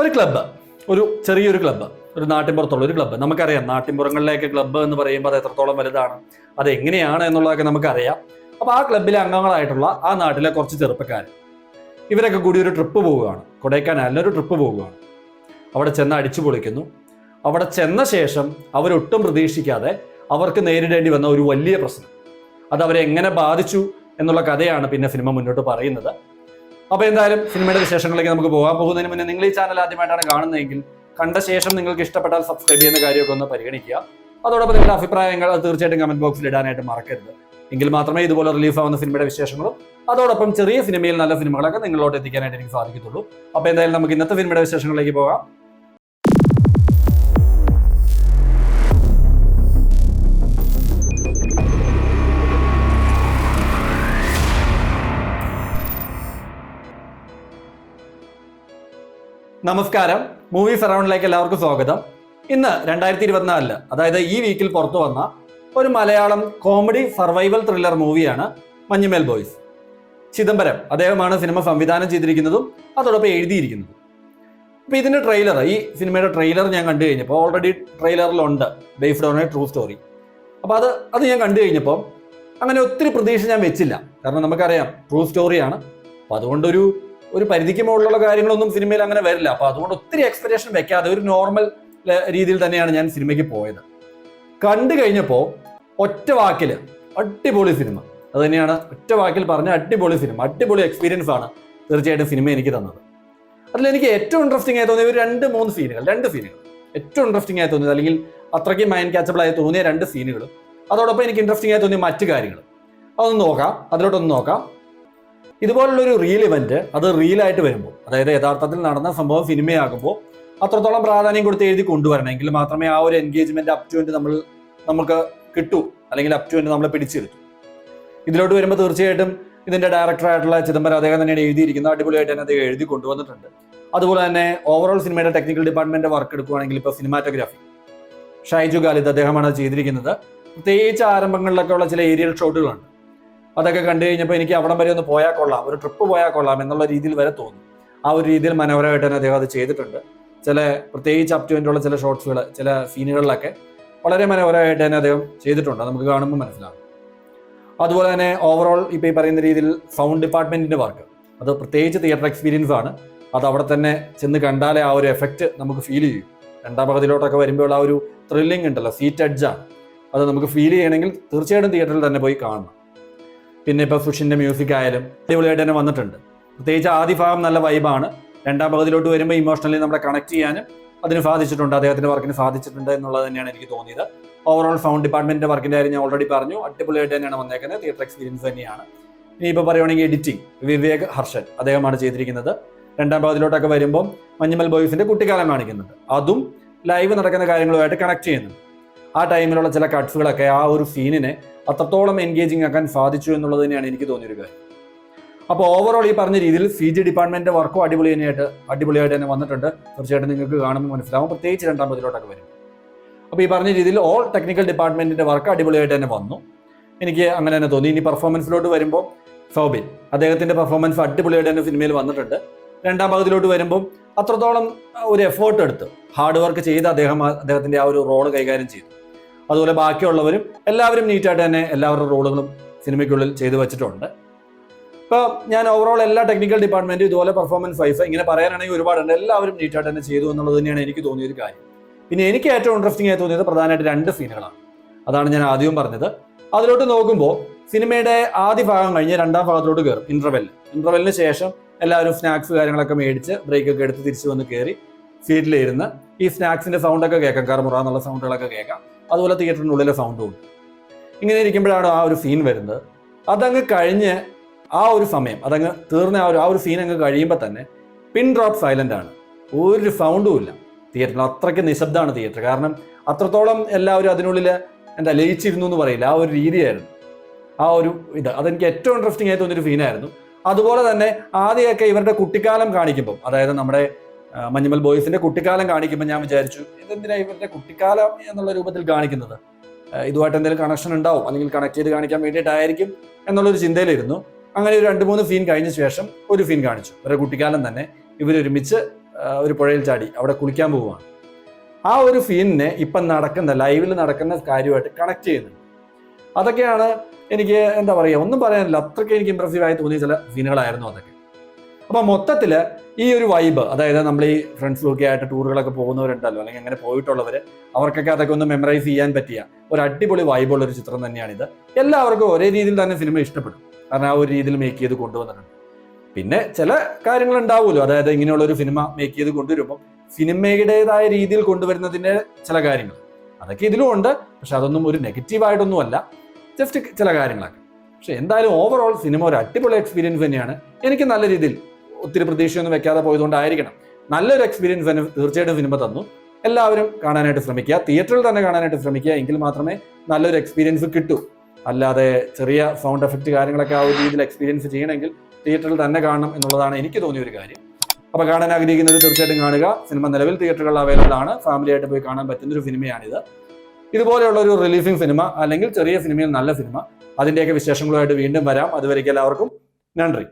ഒരു ക്ലബ്ബ് ഒരു ചെറിയൊരു ക്ലബ്ബ് ഒരു നാട്ടിൻപുറത്തുള്ള ഒരു ക്ലബ്ബ് നമുക്കറിയാം നാട്ടിൻപുറങ്ങളിലേക്ക് ക്ലബ്ബ് എന്ന് പറയുമ്പോൾ അത് എത്രത്തോളം വലുതാണ് അത് എങ്ങനെയാണ് എന്നുള്ളതൊക്കെ നമുക്കറിയാം. അപ്പോൾ ആ ക്ലബ്ബിലെ അംഗങ്ങളായിട്ടുള്ള ആ നാട്ടിലെ കുറച്ച് ചെറുപ്പക്കാർ ഇവരൊക്കെ കൂടി ഒരു ട്രിപ്പ് പോവുകയാണ്. കൊടൈക്കനാലിന് ഒരു ട്രിപ്പ് പോവുകയാണ്. അവിടെ ചെന്ന് അടിച്ചു പൊളിക്കുന്നു. അവിടെ ചെന്ന ശേഷം അവരൊട്ടും പ്രതീക്ഷിക്കാതെ അവർക്ക് നേരിടേണ്ടി വന്ന ഒരു വലിയ പ്രശ്നം. അത് അവരെ എങ്ങനെ ബാധിച്ചു എന്നുള്ള കഥയാണ് പിന്നെ സിനിമ മുന്നോട്ട് പറയുന്നത്. അപ്പോൾ എന്തായാലും സിനിമയുടെ വിശേഷങ്ങളിലേക്ക് നമുക്ക് പോകാൻ പോകുന്നതിന് മുന്നേ നിങ്ങൾ ഈ ചാനൽ ആദ്യമായിട്ടാണ് കാണുന്നതെങ്കിൽ കണ്ട ശേഷം നിങ്ങൾക്ക് ഇഷ്ടപ്പെട്ടാൽ സബ്സ്ക്രൈബ് ചെയ്യുന്ന കാര്യമൊക്കെ ഒന്ന് പരിഗണിക്കുക. അതോടൊപ്പം നിങ്ങളുടെ അഭിപ്രായങ്ങൾ തീർച്ചയായിട്ടും കമന്റ് ബോക്സിൽ ഇടാനായിട്ട് മറക്കരുത്. എങ്കിൽ മാത്രമേ ഇതുപോലെ റിലീഫ് ആവുന്ന സിനിമയുടെ വിശേഷങ്ങളും അതോടൊപ്പം ചെറിയ സിനിമയിൽ നല്ല സിനിമകളൊക്കെ നിങ്ങളോട്ട് എത്തിക്കാനായിട്ട് എനിക്ക് സാധിക്കത്തുള്ളൂ. അപ്പോൾ എന്തായാലും നമുക്ക് ഇന്നത്തെ സിനിമയുടെ വിശേഷങ്ങളിലേക്ക് പോകാം. നമസ്കാരം. മൂവീസ് അറൗണ്ടിലേക്ക് എല്ലാവർക്കും സ്വാഗതം. ഇന്ന് രണ്ടായിരത്തി ഇരുപത്തിനാലിൽ അതായത് ഈ വീക്കിൽ പുറത്തു വന്ന ഒരു മലയാളം കോമഡി സർവൈവൽ ത്രില്ലർ മൂവിയാണ് മഞ്ഞുമേൽ ബോയ്സ്. ചിദംബരം അദ്ദേഹമാണ് സിനിമ സംവിധാനം ചെയ്തിരിക്കുന്നതും അതോടൊപ്പം എഴുതിയിരിക്കുന്നതും. അപ്പോൾ ഇതിന്റെ ട്രെയിലർ ഈ സിനിമയുടെ ട്രെയിലർ ഞാൻ കണ്ടു കഴിഞ്ഞപ്പോൾ already ട്രെയിലറിലുണ്ട് based on a true story അപ്പോൾ അത് അത് ഞാൻ കണ്ടു കഴിഞ്ഞപ്പോൾ അങ്ങനെ ഒത്തിരി പ്രതീക്ഷ ഞാൻ വെച്ചില്ല. കാരണം നമുക്കറിയാം ട്രൂ സ്റ്റോറിയാണ് അപ്പൊ അതുകൊണ്ടൊരു ഒരു പരിധിക്ക് മുകളിലുള്ള കാര്യങ്ങളൊന്നും സിനിമയിൽ അങ്ങനെ വരില്ല. അപ്പൊ അതുകൊണ്ട് ഒത്തിരി എക്സ്പെക്ടേഷൻ വെക്കാതെ ഒരു നോർമൽ രീതിയിൽ തന്നെയാണ് ഞാൻ സിനിമയ്ക്ക് പോയത്. കണ്ടു കഴിഞ്ഞപ്പോൾ ഒറ്റ വാക്കിൽ അടിപൊളി സിനിമ. അത് തന്നെയാണ് ഒറ്റ വാക്കിൽ പറഞ്ഞ അടിപൊളി സിനിമ. അടിപൊളി എക്സ്പീരിയൻസ് ആണ് തീർച്ചയായിട്ടും സിനിമ എനിക്ക് തന്നത്. അതിൽ എനിക്ക് ഏറ്റവും ഇൻട്രസ്റ്റിംഗ് ആയി തോന്നിയ ഒരു രണ്ട് മൂന്ന് സീനുകൾ രണ്ട് സീനുകൾ ഏറ്റവും ഇൻട്രസ്റ്റിംഗ് ആയി തോന്നിയത് അല്ലെങ്കിൽ അത്രയ്ക്ക് മൈൻഡ് ക്യാച്ചബിൾ ആയി തോന്നിയ രണ്ട് സീനുകളും അതോടൊപ്പം എനിക്ക് ഇൻട്രസ്റ്റിംഗ് ആയി തോന്നിയ മറ്റു കാര്യങ്ങൾ. അതൊന്ന് നോക്കാം. അതിലോട്ടൊന്ന് നോക്കാം. ഇതുപോലുള്ളൊരു റിയൽ ഇവന്റ് അത് റീലായിട്ട് വരുമ്പോൾ അതായത് യഥാർത്ഥത്തിൽ നടന്ന സംഭവം സിനിമയാകുമ്പോൾ അത്രത്തോളം പ്രാധാന്യം കൊടുത്ത് എഴുതി കൊണ്ടുവരണമെങ്കിൽ മാത്രമേ ആ ഒരു എൻഗേജ്മെന്റ് അപ് ടു നമ്മൾ നമുക്ക് കിട്ടൂ. അല്ലെങ്കിൽ അപ് ടു നമ്മളെ പിടിച്ചിരുത്തു. ഇതിലോട്ട് വരുമ്പോൾ തീർച്ചയായിട്ടും ഇതിന്റെ ഡയറക്ടറായിട്ടുള്ള ചിദംബരം അദ്ദേഹം തന്നെയാണ് എഴുതിയിരിക്കുന്നത്. അടിപൊളിയായിട്ട് തന്നെ അദ്ദേഹം എഴുതി കൊണ്ടുവന്നിട്ടുണ്ട്. അതുപോലെ തന്നെ ഓവറോൾ സിനിമയുടെ ടെക്നിക്കൽ ഡിപ്പാർട്ട്മെന്റ് വർക്ക് എടുക്കുകയാണെങ്കിൽ ഇപ്പോൾ സിനിമാറ്റോഗ്രാഫി ഷൈജു ഖാലിദ് അദ്ദേഹമാണ് ചെയ്തിരിക്കുന്നത്. പ്രത്യേകിച്ച് ആരംഭങ്ങളിലൊക്കെ ഉള്ള ചില ഏരിയൽ ഷോട്ടുകളുണ്ട് അതൊക്കെ കണ്ടു കഴിഞ്ഞപ്പോൾ എനിക്ക് അവിടം വരെ ഒന്ന് പോയാൽ കൊള്ളാം ഒരു ട്രിപ്പ് പോയാൽ കൊള്ളാം എന്നുള്ള രീതിയിൽ വരെ തോന്നി. ആ ഒരു രീതിയിൽ മനോഹരമായിട്ട് തന്നെ അദ്ദേഹം അത് ചെയ്തിട്ടുണ്ട്. ചില പ്രത്യേകിച്ച് അപ് ടു ചില ഷോർട്സുകൾ ചില സീനുകളിലൊക്കെ വളരെ മനോഹരമായിട്ട് തന്നെ അദ്ദേഹം ചെയ്തിട്ടുണ്ട്. നമുക്ക് കാണുമ്പോൾ മനസ്സിലാകും. അതുപോലെ തന്നെ ഓവറോൾ ഇപ്പോൾ ഈ പറയുന്ന രീതിയിൽ സൗണ്ട് ഡിപ്പാർട്ട്മെന്റിന്റെ വർക്ക് അത് പ്രത്യേകിച്ച് തിയേറ്റർ എക്സ്പീരിയൻസ് ആണ്. അത് അവിടെ തന്നെ ചെന്ന് കണ്ടാലേ ആ ഒരു എഫക്റ്റ് നമുക്ക് ഫീൽ ചെയ്യും. രണ്ടാം പകുതിയിലോട്ടൊക്കെ വരുമ്പോൾ ആ ഒരു ത്രില്ലിംഗ് ഉണ്ടല്ലോ സീറ്റ് അഡ്ജാണ് അത് നമുക്ക് ഫീൽ ചെയ്യണമെങ്കിൽ തീർച്ചയായിട്ടും തിയേറ്ററിൽ തന്നെ പോയി കാണണം. പിന്നെ ഇപ്പോൾ സുഷിന്റെ മ്യൂസിക് ആയാലും അടിപൊളിയായിട്ട് തന്നെ വന്നിട്ടുണ്ട്. പ്രത്യേകിച്ച് ആദ്യ ഭാഗം നല്ല വൈബാണ് രണ്ടാം പകുതിയിലോട്ട് വരുമ്പോൾ ഇമോഷണലി നമ്മളെ കണക്ട് ചെയ്യാനും അതിന് സാധിച്ചിട്ടുണ്ട്. അദ്ദേഹത്തിന്റെ വർക്കിന് സാധിച്ചിട്ടുണ്ട് എന്നുള്ളത് തന്നെയാണ് എനിക്ക് തോന്നിയത്. ഓവറോൾ സൗണ്ട് ഡിപ്പാർട്ട്മെന്റിന്റെ വർക്കിന്റെ കാര്യം ഞാൻ ഓൾറെഡി പറഞ്ഞു. അടിപൊളിയായിട്ട് തന്നെയാണ് വന്നേക്കുന്നത്. തിയേറ്റർ എക്സ്പീരിയൻസ് തന്നെയാണ്. ഇനി ഇപ്പോൾ പറയുവാണെങ്കിൽ എഡിറ്റിംഗ് വിവേക് ഹർഷൻ അദ്ദേഹമാണ് ചെയ്തിരിക്കുന്നത്. രണ്ടാം പകുതിയിലോട്ടൊക്കെ വരുമ്പോൾ മഞ്ഞുമൽ ബോയ്സിന്റെ കുട്ടിക്കാലം കാണിക്കുന്നുണ്ട്. അതും ലൈവ് നടക്കുന്ന കാര്യങ്ങളുമായിട്ട് കണക്ട് ചെയ്യുന്നുണ്ട്. ആ ടൈമിലുള്ള ചില കട്ട്സുകളൊക്കെ ആ ഒരു സീനിനെ അത്രത്തോളം എൻഗേജിങ് ആക്കാൻ സാധിച്ചു എന്നുള്ളത് തന്നെയാണ് എനിക്ക് തോന്നിയൊരു കാര്യം. അപ്പോൾ ഓവറോൾ ഈ പറഞ്ഞ രീതിയിൽ സി ജി ഡിപ്പാർട്ട്മെന്റിന്റെ വർക്കും അടിപൊളി തന്നെയായിട്ട് അടിപൊളിയായിട്ട് തന്നെ വന്നിട്ടുണ്ട്. തീർച്ചയായിട്ടും നിങ്ങൾക്ക് കാണുമ്പോൾ മനസ്സിലാവും. പ്രത്യേകിച്ച് രണ്ടാം പതിലോട്ടൊക്കെ വരും. അപ്പോൾ ഈ പറഞ്ഞ രീതിയിൽ ഓൾ ടെക്നിക്കൽ ഡിപ്പാർട്ട്മെന്റിന്റെ വർക്ക് അടിപൊളിയായിട്ട് തന്നെ വന്നു. എനിക്ക് അങ്ങനെ തന്നെ തോന്നി. ഇനി പെർഫോമൻസിലോട്ട് വരുമ്പോൾ സൗബിൻ അദ്ദേഹത്തിന്റെ പെർഫോമൻസ് അടിപൊളിയായിട്ട് തന്നെ സിനിമയിൽ വന്നിട്ടുണ്ട്. രണ്ടാം പകുതിയിലോട്ട് വരുമ്പോൾ അത്രത്തോളം ഒരു എഫേർട്ട് എടുത്ത് ഹാർഡ് വർക്ക് ചെയ്ത് അദ്ദേഹം അദ്ദേഹത്തിന്റെ ആ ഒരു റോൾ കൈകാര്യം ചെയ്തു. അതുപോലെ ബാക്കിയുള്ളവരും എല്ലാവരും നീറ്റായിട്ട് തന്നെ എല്ലാവരുടെ റോളുകളും സിനിമയ്ക്കുള്ളിൽ ചെയ്തു വെച്ചിട്ടുണ്ട്. ഇപ്പോൾ ഞാൻ ഓവറോൾ എല്ലാ ടെക്നിക്കൽ ഡിപ്പാർട്ട്മെന്റും ഇതുപോലെ പെർഫോമൻസ് വൈസ് ഇങ്ങനെ പറയാനാണെങ്കിൽ ഒരുപാടുണ്ട് എല്ലാവരും നീറ്റായിട്ട് തന്നെ ചെയ്തു എന്നുള്ളത് തന്നെയാണ് എനിക്ക് തോന്നിയൊരു കാര്യം. പിന്നെ എനിക്ക് ഏറ്റവും ഇൻട്രസ്റ്റിംഗ് ആയി തോന്നിയത് പ്രധാനമായിട്ട് രണ്ട് സീനുകളാണ്. അതാണ് ഞാൻ ആദ്യം പറഞ്ഞത്. അതിലോട്ട് നോക്കുമ്പോൾ സിനിമയുടെ ആദ്യ ഭാഗം കഴിഞ്ഞ് രണ്ടാം ഭാഗത്തിലോട്ട് കയറും ഇന്റർവെൽ ഇന്റർവെല്ലിന് ശേഷം എല്ലാവരും സ്നാക്സ് കാര്യങ്ങളൊക്കെ മേടിച്ച് ബ്രേക്ക് ഒക്കെ എടുത്ത് തിരിച്ചു വന്ന് കയറി സീറ്റിലിരുന്ന് ഈ സ്നാക്സിന്റെ സൗണ്ടൊക്കെ കേൾക്കാം. കറമുറ എന്നുള്ള സൗണ്ടുകളൊക്കെ കേൾക്കാം. അതുപോലെ തിയേറ്ററിനുള്ളിലെ സൗണ്ടും ഉണ്ട്. ഇങ്ങനെ ഇരിക്കുമ്പോഴാണ് ആ ഒരു സീൻ വരുന്നത്. അതങ്ങ് കഴിഞ്ഞ് ആ ഒരു സമയം അതങ്ങ് തീർന്ന ആ ഒരു ആ ഒരു സീൻ അങ്ങ് കഴിയുമ്പോൾ തന്നെ പിൻ ഡ്രോപ്പ് സൈലന്റ് ആണ്. ഒരു സൗണ്ടും ഇല്ല. തിയേറ്ററിൽ അത്രയ്ക്ക് നിശബ്ദമാണ് തിയേറ്റർ. കാരണം അത്രത്തോളം എല്ലാവരും അതിനുള്ളിൽ എന്താ ലയിച്ചിരുന്നു എന്ന് പറയില്ല. ആ ഒരു രീതിയായിരുന്നു. ആ ഒരു ഇത്. അതെനിക്ക് ഏറ്റവും ഇൻട്രസ്റ്റിംഗ് ആയി തോന്നിയൊരു സീനായിരുന്നു അതുപോലെ തന്നെ ആദ്യമൊക്കെ ഇവരുടെ കുട്ടിക്കാലം കാണിക്കുമ്പോൾ അതായത് നമ്മുടെ മഞ്ഞുമൽ ബോയ്സിന്റെ കുട്ടിക്കാലം കാണിക്കുമ്പോൾ ഞാൻ വിചാരിച്ചു ഇതെന്തിനാ ഇവരുടെ കുട്ടിക്കാലം എന്നുള്ള രൂപത്തിൽ കാണിക്കുന്നത്? ഇതുമായിട്ട് എന്തെങ്കിലും കണക്ഷൻ ഉണ്ടാവും അല്ലെങ്കിൽ കണക്ട് ചെയ്ത് കാണിക്കാൻ വേണ്ടിയിട്ടായിരിക്കും എന്നുള്ളൊരു ചിന്തയിലിരുന്നു. അങ്ങനെ ഒരു രണ്ട് മൂന്ന് ഫീൻ കഴിഞ്ഞ ശേഷം ഒരു ഫീൻ കാണിച്ചു. ഇവരുടെ കുട്ടിക്കാലം തന്നെ ഇവരൊരുമിച്ച് ഒരു പുഴയിൽ ചാടി അവിടെ കുളിക്കാൻ പോവുകയാണ്. ആ ഒരു സീനിനെ ഇപ്പം നടക്കുന്ന ലൈവിൽ നടക്കുന്ന കാര്യമായിട്ട് കണക്ട് ചെയ്യുന്നുണ്ട്. അതൊക്കെയാണ് എനിക്ക് എന്താ പറയുക ഒന്നും പറയാനില്ല അത്രയ്ക്ക് എനിക്ക് ഇമ്പ്രസീവായി തോന്നിയ ചില സീനുകളായിരുന്നു അതൊക്കെ. അപ്പം മൊത്തത്തിൽ ഈ ഒരു വൈബ് അതായത് നമ്മൾ ഈ ഫ്രണ്ട്സും ഒക്കെ ആയിട്ട് ടൂറുകളൊക്കെ പോകുന്നവരുണ്ടല്ലോ അല്ലെങ്കിൽ അങ്ങനെ പോയിട്ടുള്ളവർ അവർക്കൊക്കെ അതൊക്കെ ഒന്ന് മെമ്മറൈസ് ചെയ്യാൻ പറ്റിയ ഒരു അടിപൊളി വൈബുള്ള ഒരു ചിത്രം തന്നെയാണിത്. എല്ലാവർക്കും ഒരേ രീതിയിൽ തന്നെ സിനിമ ഇഷ്ടപ്പെടും. കാരണം ആ ഒരു രീതിയിൽ മേക്ക് ചെയ്ത് കൊണ്ടുവന്നിട്ടുണ്ട്. പിന്നെ ചില കാര്യങ്ങൾ ഉണ്ടാവുമല്ലോ. അതായത് ഇങ്ങനെയുള്ള ഒരു സിനിമ മേക്ക് ചെയ്ത് കൊണ്ടുവരുമ്പോൾ സിനിമയുടേതായ രീതിയിൽ കൊണ്ടുവരുന്നതിന്റെ ചില കാര്യങ്ങൾ. അതൊക്കെ ഇതിലും ഉണ്ട്. പക്ഷെ അതൊന്നും ഒരു നെഗറ്റീവായിട്ടൊന്നും അല്ല. ജസ്റ്റ് ചില കാര്യങ്ങളൊക്കെ. പക്ഷെ എന്തായാലും ഓവറോൾ സിനിമ ഒരു അടിപൊളി എക്സ്പീരിയൻസ് തന്നെയാണ്. എനിക്ക് നല്ല രീതിയിൽ ഒത്തിരി പ്രതീക്ഷയൊന്നും വെക്കാതെ പോയതുകൊണ്ടായിരിക്കണം. നല്ലൊരു എക്സ്പീരിയൻസ് തന്നെ തീർച്ചയായിട്ടും സിനിമ തന്നു. എല്ലാവരും കാണാനായിട്ട് ശ്രമിക്കുക. തിയേറ്ററിൽ തന്നെ കാണാനായിട്ട് ശ്രമിക്കുക. എങ്കിൽ മാത്രമേ നല്ലൊരു എക്സ്പീരിയൻസ് കിട്ടൂ. അല്ലാതെ ചെറിയ സൗണ്ട് എഫക്റ്റ് കാര്യങ്ങളൊക്കെ ആ ഒരു രീതിയിൽ എക്സ്പീരിയൻസ് ചെയ്യണമെങ്കിൽ തിയേറ്ററിൽ തന്നെ കാണണം എന്നുള്ളതാണ് എനിക്ക് തോന്നിയ ഒരു കാര്യം. അപ്പൊ കാണാൻ ആഗ്രഹിക്കുന്നവർ തീർച്ചയായിട്ടും കാണുക. സിനിമ നിലവിൽ തിയേറ്ററുകളിൽ അവൈലബിൾ ആണ്. ഫാമിലി ആയിട്ട് പോയി കാണാൻ പറ്റുന്ന ഒരു സിനിമയാണിത് ഇതുപോലെയുള്ള ഒരു റിലീഫിംഗ് സിനിമ അല്ലെങ്കിൽ ചെറിയ സിനിമയിൽ നല്ല സിനിമ അതിന്റെയൊക്കെ വിശേഷങ്ങളുമായിട്ട് വീണ്ടും വരാം. അതുവരേക്കും എല്ലാവർക്കും നന്ദി.